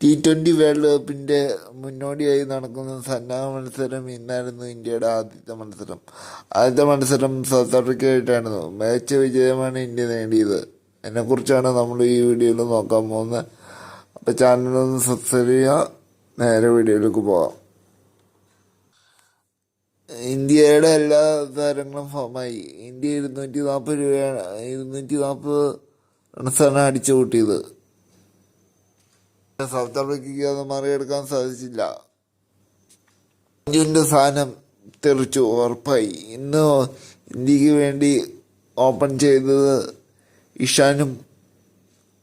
T twenty world കപ്പിന്റെ മുന്നോടിയായി നടക്കുന്ന സന്നാഹ മത്സരം ഇന്നായിരുന്നു ഇന്ത്യയുടെ ആദ്യത്തെ മത്സരം. ആദ്യത്തെ മത്സരം സൗത്ത് ആഫ്രിക്കയായിട്ടായിരുന്നു മികച്ച വിജയമാണ് ഇന്ത്യ നേടിയത്. അതിനെക്കുറിച്ചാണ് നമ്മൾ ഈ വീഡിയോയിൽ നോക്കാൻ പോകുന്നത്. അപ്പോൾ ചാനലൊന്ന് സബ്സ്ക്രൈബ് ചെയ്യുക. നേരെ വീഡിയോയിലേക്ക് പോകാം. ഇന്ത്യയുടെ എല്ലാ താരങ്ങളും ഫോമായി. ഇന്ത്യ ഇരുന്നൂറ്റി നാൽപ്പത് രൂപയാണ് ഇരുന്നൂറ്റി നാൽപ്പത് റൺസാണ് അടിച്ചു കൂട്ടിയത് സൗത്ത് ആഫ്രിക്കയ്ക്ക് അത് മറികടക്കാൻ സാധിച്ചില്ല. അഞ്ജുവിന്റെ സ്ഥാനം തെറിച്ചു ഉറപ്പായി. ഇന്ന് ഇന്ത്യയ്ക്ക് വേണ്ടി ഓപ്പൺ ചെയ്തത് ഇഷാനും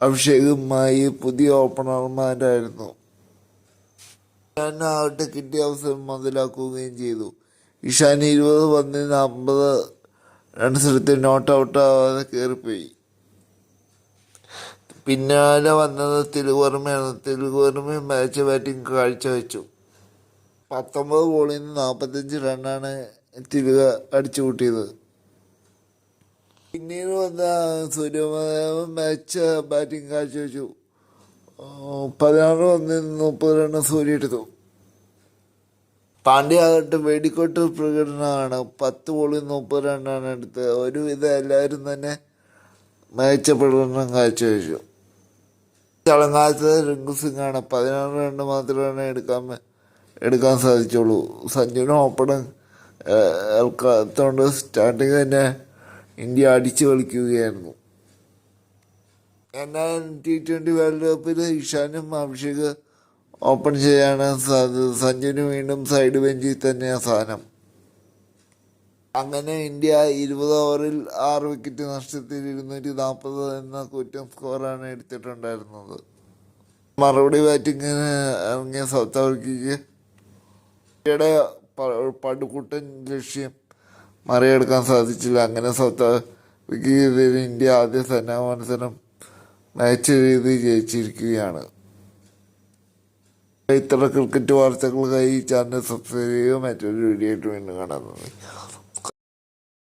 അഭിഷേകുമായി പുതിയ ഓപ്പണർമാരായിരുന്നു. ഇഷാനാകട്ടെ കിട്ടിയ അവസരം മുതലാക്കുകയും ചെയ്തു. ഇഷാൻ ഇരുപത് പന്തിന് അമ്പത് റൺസ് എടുത്ത് നോട്ട് ഔട്ട് കയറിപ്പോയി പിന്നാലെ വന്നത് തിരുവർമ്മയാണ് തിരുവർമ്മ മികച്ച ബാറ്റിംഗ് കാഴ്ചവെച്ചു. പത്തൊമ്പത് ബോളിൽ നിന്ന് നാൽപ്പത്തഞ്ച് റണ്ണാണ് തിരുക അടിച്ചു കൂട്ടിയത്. പിന്നീട് വന്ന സൂര്യദേവൻ മികച്ച ബാറ്റിംഗ് കാഴ്ചവെച്ചു. പതിനാറ് പന്തിൽ മുപ്പത് റണ്ണ് സൂര്യ എടുത്തു. പാണ്ഡ്യ ആകട്ടെ വെടിക്കോട്ട് പ്രകടനമാണ്. പത്ത് ബോളിൽ മുപ്പത് റണ്ണാണ് എടുത്തത്. ഒരുവിധം എല്ലാവരും തന്നെ മികച്ച പ്രകടനം കാഴ്ചവെച്ചു. ചളങ്ങാത്തത് റിങ്കു സിംഗാണ്. പതിനാറ് റണ്ണ് മാത്രമേ എടുക്കാൻ എടുക്കാൻ സാധിച്ചുള്ളൂ. സഞ്ജുവിന് ഓപ്പൺ ഏൽക്കാത്തതുകൊണ്ട് സ്റ്റാർട്ടിങ് തന്നെ ഇന്ത്യ അടിച്ചു കളിക്കുകയായിരുന്നു. എന്നാൽ ടി ട്വന്റി വേൾഡ് കപ്പിൽ ഇഷാനും അഭിഷേക് ഓപ്പൺ ചെയ്യാനാണ് സാധ്യത വീണ്ടും സൈഡ് ബെഞ്ചിൽ തന്നെയാണ് സ്ഥാനം അങ്ങനെ ഇന്ത്യ ഇരുപത് ഓവറിൽ ആറ് വിക്കറ്റ് നഷ്ടത്തിൽ ഇരുന്നൂറ്റി നാൽപ്പത് എന്ന കൂറ്റൻ സ്കോറാണ് എടുത്തിട്ടുണ്ടായിരുന്നത്. മറുപടി ബാറ്റിങ്ങിന് ഇറങ്ങിയ സൗത്ത് ആഫ്രിക്കയ്ക്ക് ഇന്ത്യയുടെ പടുകൂട്ടൻ ലക്ഷ്യം മറികടക്കാൻ സാധിച്ചില്ല. അങ്ങനെ സൗത്ത് ആഫ്രിക്കയ്ക്കെതിരെ ഇന്ത്യ ആദ്യ സന്നാ മത്സരം മാച്ച് രീതിയിൽ ജയിച്ചിരിക്കുകയാണ്. ഇത്ര ക്രിക്കറ്റ് വാർത്തകൾക്കായി ചാനൽ സബ്സ്ക്രൈബ് ചെയ്യുക മറ്റൊരു വീഡിയോ ആയിട്ട് വീണ്ടും കാണാൻ